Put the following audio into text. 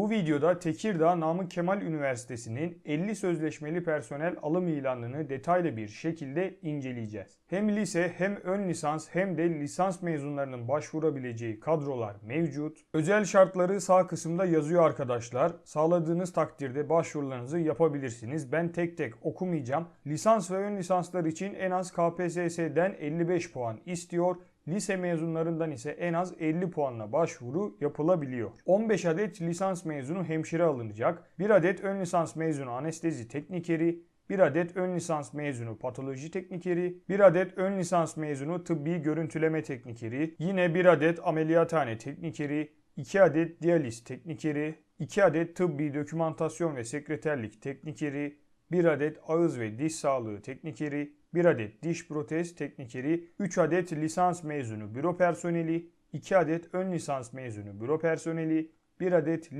Bu videoda Tekirdağ Namık Kemal Üniversitesi'nin 50 sözleşmeli personel alım ilanını detaylı bir şekilde inceleyeceğiz. Hem lise hem ön lisans hem de lisans mezunlarının başvurabileceği kadrolar mevcut. Özel şartları sağ kısımda yazıyor arkadaşlar. Sağladığınız takdirde başvurularınızı yapabilirsiniz. Ben tek tek okumayacağım. Lisans ve ön lisanslar için en az KPSS'den 55 puan istiyor. Lise mezunlarından ise en az 50 puanla başvuru yapılabiliyor. 15 adet lisans mezunu hemşire alınacak. 1 adet ön lisans mezunu anestezi teknikeri, 1 adet ön lisans mezunu patoloji teknikeri, 1 adet ön lisans mezunu tıbbi görüntüleme teknikeri, yine 1 adet ameliyathane teknikeri, 2 adet diyaliz teknikeri, 2 adet tıbbi dokümantasyon ve sekreterlik teknikeri, 1 adet ağız ve diş sağlığı teknikeri, 1 adet diş protez teknikeri, 3 adet lisans mezunu büro personeli, 2 adet ön lisans mezunu büro personeli, 1 adet